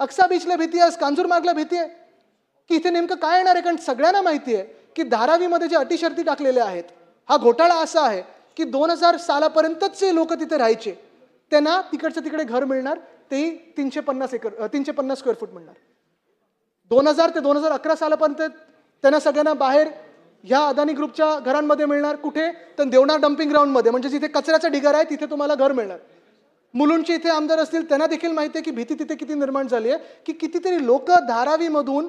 अक्सा बीचला भीती आहे कांजूरमार्गला भीती आहे. की इथे नेमकं काय येणार आहे? कारण सगळ्यांना माहिती आहे की धारावीमध्ये जे अटी शर्ती टाकलेल्या आहेत हा घोटाळा असा आहे की दोन हजार सालापर्यंतच जे लोक तिथे राहायचे. त्यांना तिकडचं तिकडे घर मिळणार तेही तीनशे पन्नास एकर तीनशे पन्नास स्क्वेअर फूट मिळणार. दोन हजार ते दोन हजार अकरा सालापर्यंत त्यांना सगळ्यांना बाहेर ह्या अदानी ग्रुपच्या घरांमध्ये मिळणार. कुठे? तर देवणार डम्पिंग ग्राउंडमध्ये म्हणजे जिथे कचऱ्याचा ढिगार आहे तिथे तुम्हाला घर मिळणार. मुलुंडचे इथे आमदार असतील त्यांना देखील माहिती आहे की भीती तिथे किती निर्माण झाली आहे की कितीतरी लोक धारावीमधून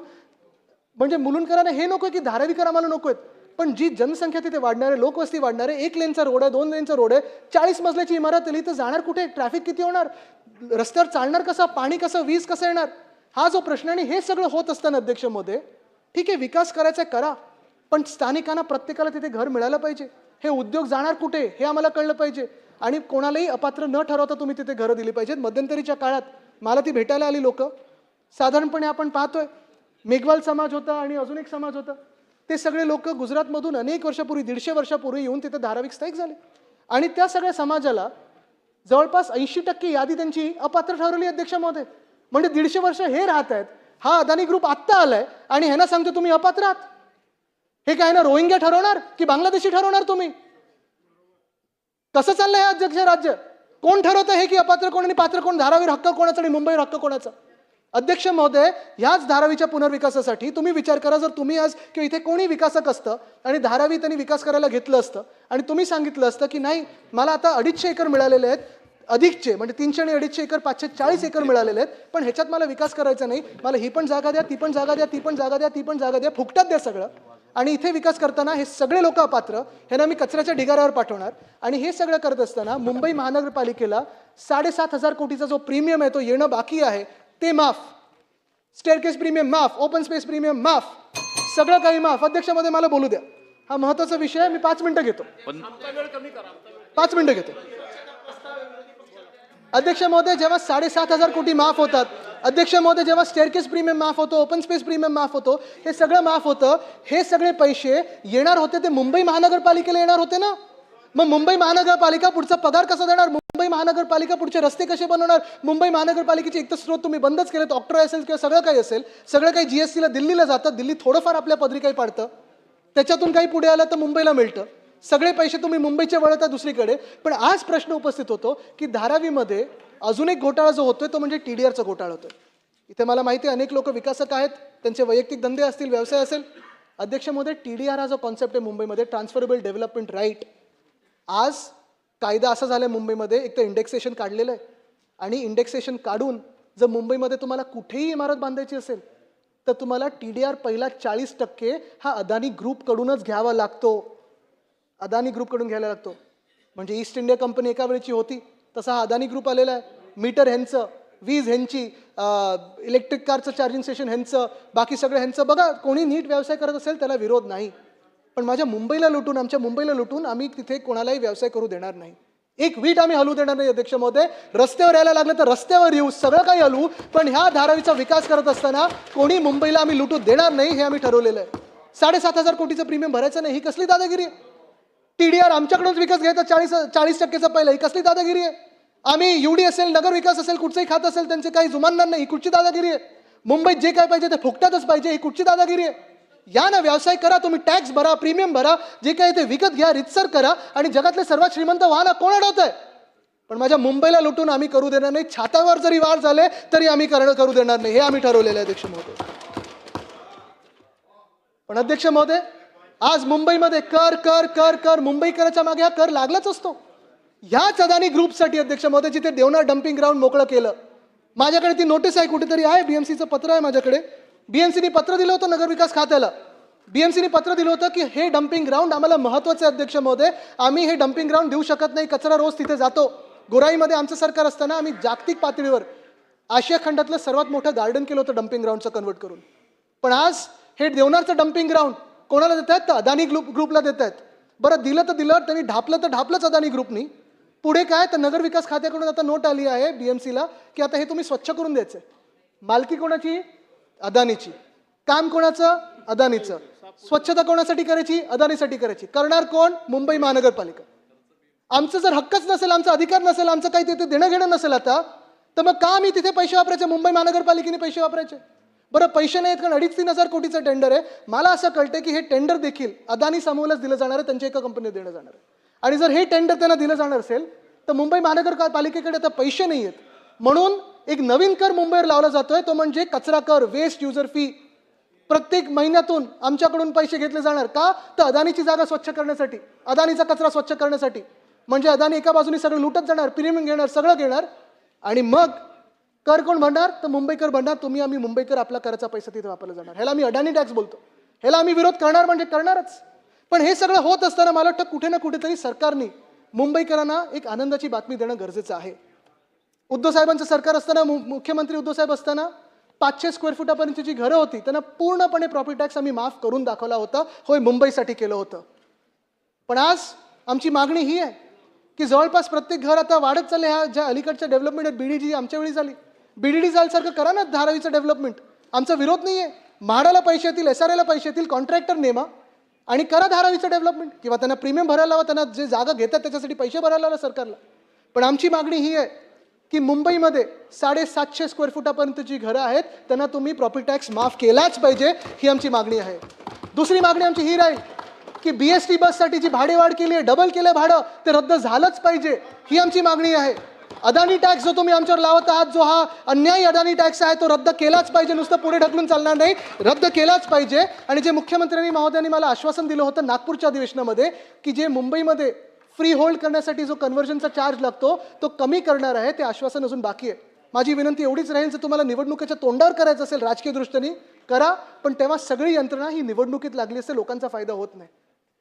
म्हणजे मुलुंडकरांना हे नको की धारावीकर आम्हाला नको आहेत पण जी जनसंख्या तिथे वाढणार आहे लोकवस्ती वाढणार आहे एक लेनचा रोड आहे दोन लेनचा रोड आहे चाळीस मजल्याची इमारत आली तर जाणार कुठे? ट्रॅफिक किती होणार? रस्त्यावर चालणार कसं? पाणी कसं? वीज कसं येणार? हा जो प्रश्न आणि हे सगळं होत असताना अध्यक्ष मोदय ठीक आहे विकास करायचा आहे, करा पण स्थानिकांना प्रत्येकाला तिथे घर मिळालं पाहिजे. हे उद्योग जाणार कुठे? हे आम्हाला कळलं पाहिजे. आणि कोणालाही अपात्र न ठरवता तुम्ही तिथे घरं दिली पाहिजेत. मध्यंतरीच्या काळात मला ती भेटायला आली लोक. साधारणपणे आपण पाहतोय मेघवाल समाज होता आणि अजून एक समाज होता. ते सगळे लोक गुजरातमधून अनेक वर्षापूर्वी दीडशे वर्षापूर्वी येऊन तिथे धाराविक स्थायिक झाले. आणि त्या सगळ्या समाजाला जवळपास ऐंशी टक्के यादी त्यांची अपात्र ठरवली अध्यक्ष महोदय. म्हणजे दीडशे वर्ष हे राहत आहेत. हा अदानी ग्रुप आत्ता आलाय आणि ह्यांना सांगतो तुम्ही अपात्र आहात. हे काय ना रोहिंग्या ठरवणार की बांगलादेशी ठरवणार तुम्ही? कसं चाललंय हे अध्यक्ष राज्य? कोण ठरवतं हे की अपात्र कोण आणि पात्र कोण? धारावीर हक्क कोणाचा आणि मुंबईवर हक्क कोणाचा? अध्यक्ष महोदय ह्याच धारावीच्या पुनर्विकासासाठी तुम्ही विचार करा जर तुम्ही आज किंवा इथे कोणी विकासक असतं आणि धारावी त्यांनी विकास करायला घेतलं असतं आणि तुम्ही सांगितलं असतं की नाही मला आता अडीचशे एकर मिळालेले आहेत अधिकचे म्हणजे तीनशे आणि अडीचशे एकर पाचशे चाळीस एकर मिळालेले आहेत पण ह्याच्यात मला विकास करायचा नाही मला ही पण जागा द्या ती पण जागा द्या ती पण जागा द्या ती पण जागा द्या फुकटात द्या सगळं. आणि इथे विकास करताना हे सगळे लोक अपात्र ह्यांना मी कचऱ्याच्या ढिगाऱ्यावर पाठवणार. आणि हे सगळं करत असताना मुंबई महानगरपालिकेला साडेसात हजार कोटीचा जो प्रीमियम आहे तो येणं बाकी आहे ते माफ. स्टेअरकेस प्रीमियम माफ ओपन स्पेस प्रीमियम माफ. सगळं काही माफ. अध्यक्षामध्ये मला बोलू द्या. हा महत्त्वाचा विषय आहे मी पाच मिनिटं घेतो. पण पाच मिनिटं घेतो. अध्यक्ष महोदय जेव्हा साडेसात हजार कोटी माफ होतात अध्यक्ष महोदय जेव्हा स्टेअरकेस प्रीमियम माफ होतो ओपन स्पेस प्रीमियम माफ होतो हे सगळं माफ होतं हे सगळे पैसे येणार होते ते मुंबई महानगरपालिकेला येणार होते ना? मग मुंबई महानगरपालिका पुढचा पगार कसा देणार? मुंबई महानगरपालिका पुढचे रस्ते कसे बनवणार? मुंबई महानगरपालिकेचे एक तर स्रोत तुम्ही बंदच केलेत ऑक्ट्रॉय असेल किंवा सगळं काही असेल सगळं काही जीएसटीला दिल्लीला जातं दिल्ली थोडंफार आपल्या पदरी काही पाडतं. त्याच्यातून काही पुढे आलं तर मुंबईला मिळतं. सगळे पैसे तुम्ही मुंबईचे वळवता दुसरीकडे. पण आज प्रश्न उपस्थित होतो की धारावीमध्ये अजून एक घोटाळा जो होतोय तो म्हणजे टी डी आरचा घोटाळा होतोय. इथे मला माहिती आहे अनेक लोक विकासक आहेत त्यांचे वैयक्तिक धंदे असतील व्यवसाय असेल. अध्यक्षमध्ये टी डी आर हा जो कॉन्सेप्ट आहे मुंबईमध्ये ट्रान्सफरेबल डेव्हलपमेंट राईट आज कायदा असा झाला आहे मुंबईमध्ये एक तर इंडेक्सेशन काढलेलं आहे. आणि इंडेक्सेशन काढून जर मुंबईमध्ये तुम्हाला कुठेही इमारत बांधायची असेल तर तुम्हाला टी डी आर पहिला चाळीस टक्के हा अदानी ग्रुपकडूनच घ्यावा लागतो. अदानी ग्रुपकडून घ्यायला लागतो. म्हणजे ईस्ट इंडिया कंपनी एका वेळची होती तसा हा अदानी ग्रुप आलेला आहे. मीटर ह्यांचं वीज ह्यांची इलेक्ट्रिक कारचं चार्जिंग स्टेशन ह्यांचं बाकी सगळं ह्यांचं. बघा कोणी नीट व्यवसाय करत असेल त्याला विरोध नाही. पण माझ्या मुंबईला लुटून आमच्या मुंबईला लुटून आम्ही तिथे कोणालाही व्यवसाय करू देणार नाही. एक वीट आम्ही हलवू देणार नाही अध्यक्ष महोदय. रस्त्यावर यायला लागलं तर रस्त्यावर येऊ सगळं काही हलवू. पण ह्या धारावीचा विकास करत असताना कोणी मुंबईला आम्ही लुटू देणार नाही हे आम्ही ठरवलेलं आहे. साडेसात हजार कोटीचं प्रीमियम भरायचं नाही ही कसली दादागिरी आहे? टी डी आर आमच्याकडूनच विकास घ्यायचा चाळीस चाळीस टक्केचा पहिला. ही कसली दादागिरी आहे? आम्ही यू डी असेल नगर विकास असेल कुठचंही खात असेल त्यांचे काही जुमानणार नाही ही कुठची दादागिरी आहे? मुंबईत जे काय पाहिजे ते फुकटातच पाहिजे ही कुठची दादागिरी आहे? या ना व्यवसाय करा तुम्ही टॅक्स भरा प्रीमियम भरा जे काय ते विकत घ्या रितसर करा आणि जगातले सर्वात श्रीमंत वाहना कोण अडवत आहे पण माझ्या मुंबईला लुटून आम्ही करू देणार नाही. छातावर जरी वार झाले तरी आम्ही करणं करू देणार नाही. हे आम्ही ठरवलेलं आहे अध्यक्ष महोदय. पण अध्यक्ष महोदय आज मुंबईमध्ये कर कर कर कर मुंबईकराच्या मागे हा कर लागलाच असतो. ह्याच अदानी ग्रुपसाठी अध्यक्ष महोदय जिथे देवना डम्पिंग ग्राउंड मोकळं केलं. माझ्याकडे ती नोटीस आहे कुठेतरी आहे बीएमसीचं पत्र आहे माझ्याकडे. बीएमसीने पत्र दिलं होतं नगरविकास खात्याला. बीएमसीने पत्र दिलं होतं की हे डम्पिंग ग्राउंड आम्हाला महत्त्वाचे आहे, अध्यक्ष महोदय आम्ही हे डम्पिंग ग्राउंड देऊ शकत नाही कचरा रोज तिथे जातो. गोराईमध्ये आमचं सरकार असताना आम्ही जागतिक पातळीवर आशिया खंडातलं सर्वात मोठं गार्डन केलं होतं डम्पिंग ग्राउंडचं कन्वर्ट करून. पण आज हे देवनारचं डम्पिंग ग्राउंड कोणाला देत आहेत तर अदानी ग्रुप ग्रुपला देत आहेत बरं दिलं तर दिलं त्यांनी ढापलं तर ढापलंच अदानी ग्रुपनी. पुढे काय? तर नगर विकास खात्याकडून आता नोट आली आहे बीएमसीला की आता हे तुम्ही स्वच्छ करून द्यायचं. मालकी कोणाची? अदानीची. काम कोणाचं? अदानीचं. स्वच्छता कोणासाठी करायची? अदानीसाठी करायची. करणार कोण? मुंबई महानगरपालिका. आमचं जर हक्कच नसेल आमचा अधिकार नसेल आमचं काही तिथे देणं घेणं नसेल आता तर मग का मी तिथे पैसे वापरायचे? मुंबई महानगरपालिकेने पैसे वापरायचे? बरं पैसे नाहीत कारण अडीच तीन हजार कोटीचं टेंडर आहे. मला असं कळतं की हे टेंडर देखील अदानी समूहलाच दिलं जाणार आहे त्यांच्या एका कंपनीत देणं जाणार आहे. आणि जर हे टेंडर त्यांना दिलं जाणार असेल तर मुंबई महानगरपालिकेकडे आता पैसे नाही आहेत. म्हणून एक नवीन कर मुंबईवर लावला जातोय तो म्हणजे कचरा कर वेस्ट युजर फी प्रत्येक महिन्यातून आमच्याकडून पैसे घेतले जाणार का? तर अदानीची जागा स्वच्छ करण्यासाठी अदानीचा कचरा स्वच्छ करण्यासाठी. म्हणजे अदानी एका बाजूने सगळं लुटत जाणार प्रीमियम घेणार सगळं घेणार. आणि मग कर कोण भरणार? तर मुंबईकर भरणार. तुम्ही आम्ही मुंबईकर आपला कराचा पैसा तिथे वापरला जाणार. ह्याला आम्ही अडाणी टॅक्स बोलतो. ह्याला आम्ही विरोध करणार म्हणजे करणारच. पण हे सगळं होत असताना मला वाटतं कुठे ना कुठेतरी सरकारने मुंबईकरांना एक आनंदाची बातमी देणं गरजेचं आहे. उद्धव साहेबांचं सरकार असताना मुख्यमंत्री उद्धव साहेब असताना पाचशे स्क्वेअर फुटापर्यंतची जी घरं होती त्यांना पूर्णपणे प्रॉपर्टी टॅक्स आम्ही माफ करून दाखवला होता. होय मुंबईसाठी केलं होतं. पण आज आमची मागणी ही आहे की जवळपास प्रत्येक घर आता वाढत चालले ह्या ज्या अलीकडच्या डेव्हलपमेंट आहेत बीडीजी आमच्या वेळी झाली. बी डी डी सारखं करा ना धारावीचं डेव्हलपमेंट आमचा विरोध नाही आहे म्हाडाला पैसे येतील एस आर एला पैसे येतील कॉन्ट्रॅक्टर नेमा आणि करा धारावीचं डेव्हलपमेंट किंवा त्यांना प्रीमियम भरायला लावा त्यांना जे जागा घेतात त्याच्यासाठी पैसे भरायला लावा सरकारला. पण आमची मागणी ही आहे की मुंबईमध्ये साडेसातशे स्क्वेअर फुटापर्यंत जी घरं आहेत त्यांना तुम्ही प्रॉपर्टी टॅक्स माफ केलाच पाहिजे ही आमची मागणी आहे. दुसरी मागणी आमची ही राहील की बी एस टी बससाठी जी भाडेवाढ केली आहे डबल केलं भाडं ते रद्द झालंच पाहिजे ही आमची मागणी आहे. अदानी टॅक्स जो तुम्ही आमच्यावर लावत आहात जो हा अन्यायी अदानी टॅक्स आहे तो रद्द केलाच पाहिजे. नुसतं पुढे ढकलून चालणार नाही. रद्द केलाच पाहिजे. आणि जे मुख्यमंत्र्यांनी महोदयांनी मला आश्वासन दिलं होतं नागपूरच्या अधिवेशनामध्ये की जे मुंबईमध्ये फ्री होल्ड करण्यासाठी जो कन्व्हर्जनचा चार्ज लागतो तो कमी करणार आहे ते आश्वासन अजून बाकी आहे. माझी विनंती एवढीच राहील जर तुम्हाला निवडणुकीच्या तोंडावर करायचं असेल राजकीय दृष्टीने करा. पण तेव्हा सगळी यंत्रणा ही निवडणुकीत लागली असते लोकांचा फायदा होत नाही.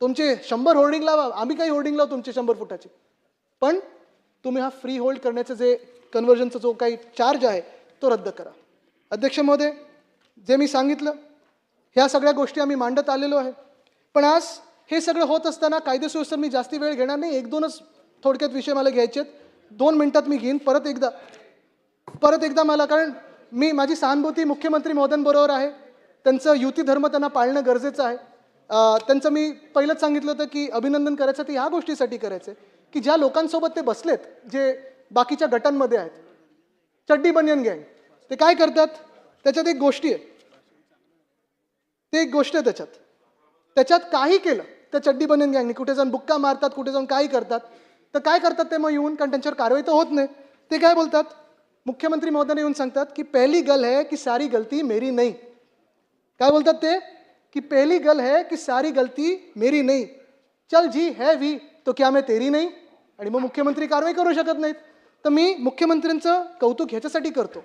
तुमचे शंभर होर्डिंग लावा. आम्ही काही होर्डिंग लावू तुमचे शंभर फुटाचे. पण तुम्ही हा फ्री होल्ड करण्याचं जे कन्वर्जनचा जो काही चार्ज आहे तो रद्द करा. अध्यक्ष महोदय जे मी सांगितलं ह्या सगळ्या गोष्टी आम्ही मांडत आलेलो आहे. पण आज हे सगळं होत असताना कायदेसुव्यवस्थेत मी जास्ती वेळ घेणार नाही. एक दोनच थोडक्यात विषय मला घ्यायचे आहेत. दोन मिनटात मी घेईन. परत एकदा परत एकदा मला कारण मी माझी सहानुभूती मुख्यमंत्री महोदयांबरोबर आहे. त्यांचं युती धर्म त्यांना पाळणं गरजेचं आहे. त्यांचं मी पहिलंच सांगितलं होतं की अभिनंदन करायचं ते ह्या गोष्टीसाठी करायचं आहे की ज्या लोकांसोबत ते बसलेत जे बाकीच्या गटांमध्ये आहेत चड्डी बनियन गँग ते काय करतात? त्याच्यात एक गोष्टी आहे ते एक गोष्ट आहे त्याच्यात. त्याच्यात काही केलं त्या चड्डी बनियन गँगनी. कुठे जाऊन बुक्का मारतात कुठे जाऊन काही करतात. तर काय करतात ते मग येऊन कारण त्यांच्यावर कारवाई तर होत नाही. ते काय बोलतात? मुख्यमंत्री महोदयाने येऊन सांगतात की पहिली गल है की सारी गलती मेरी नाही. काय बोलतात ते? की पहिली गल है की सारी गलती मेरी नाही. चल जी है वी. तो क्या मैं तेरी नाही आणि मग मुख्यमंत्री कारवाई करू शकत नाहीत. तर मी मुख्यमंत्र्यांचं कौतुक ह्याच्यासाठी करतो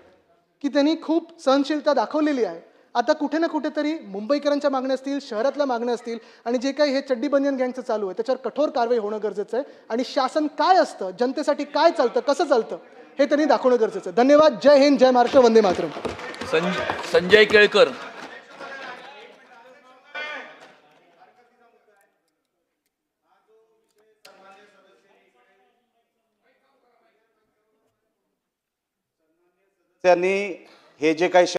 की त्यांनी खूप सहनशीलता दाखवलेली आहे. आता कुठे ना कुठेतरी मुंबईकरांच्या मागण्या असतील शहरातल्या मागण्या असतील आणि जे काही हे चड्डी बनियन गँगचं चालू आहे त्याच्यावर कठोर कारवाई होणं गरजेचं आहे. आणि शासन काय असतं जनतेसाठी काय चालतं कसं चालतं हे त्यांनी दाखवणं गरजेचं आहे. धन्यवाद. जय हिंद जय महाराष्ट्र. वंदे मातरम. संजय केळकर. त्यांनी हे जे काही